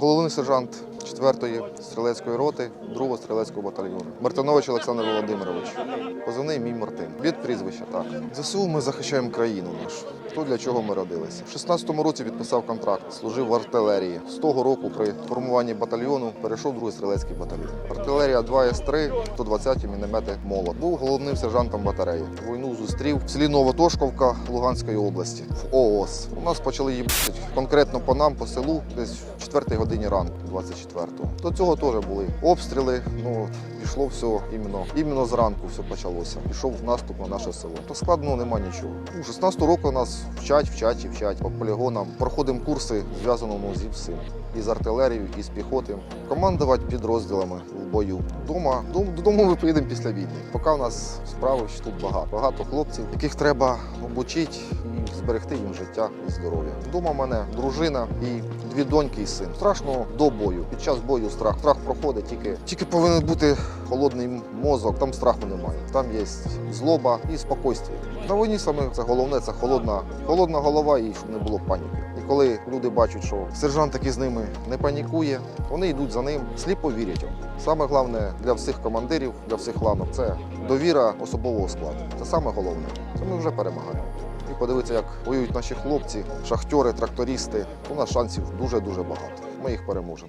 Головний сержант 4-ї стрілецької роти 2-го стрілецького батальйону. Мартинович Олександр Володимирович. Позивний мій Мартин. Від прізвища так. ЗСУ ми захищаємо країну нашу. То для чого ми родилися. В 16-му році підписав контракт, служив в артилерії. З того року при формуванні батальйону перейшов другий стрілецький батальйон. Артилерія 2С3, 120 міномети молот. Був головним сержантом батареї. Війну зустрів в селі Новотошковка Луганської області в ООС. У нас почали їбати конкретно по нам, по селу, десь в 4 годині ранку, 24-го. До цього теж були обстріли. Ну пішло все іменно, іменно зранку все почалося. Пішов в наступ на наше село. То складно нема нічого. Ну, 16 року нас вчать, вчать і вчать по полігонам. Проходимо курси зв'язаному зі всім. І з артилерією, і з піхоти. Командувати підрозділами в бою. Дома, додому ми приїдемо після війни. Поки в нас справи ще тут багато. Багато хлопців, яких треба обучити і зберегти їм життя і здоров'я. Дома в мене дружина і дві доньки і син. Страшно до бою. Під час бою страх. Страх проходить тільки, тільки повинен бути холодний мозок. Там страху немає. Там є злоба і спокійствие. На війні саме це головне це холодна, холодна голова і щоб не було паніки. І коли люди бачать, що сержант такий з ними не панікує, вони йдуть за ним, сліпо вірять. Саме головне для всіх командирів, для всих ланок це довіра особового складу. Це саме головне. Це ми вже перемагаємо. І подивитися, як воюють наші хлопці, шахтери, трактористи. У нас шансів дуже дуже багато. Ми їх переможемо.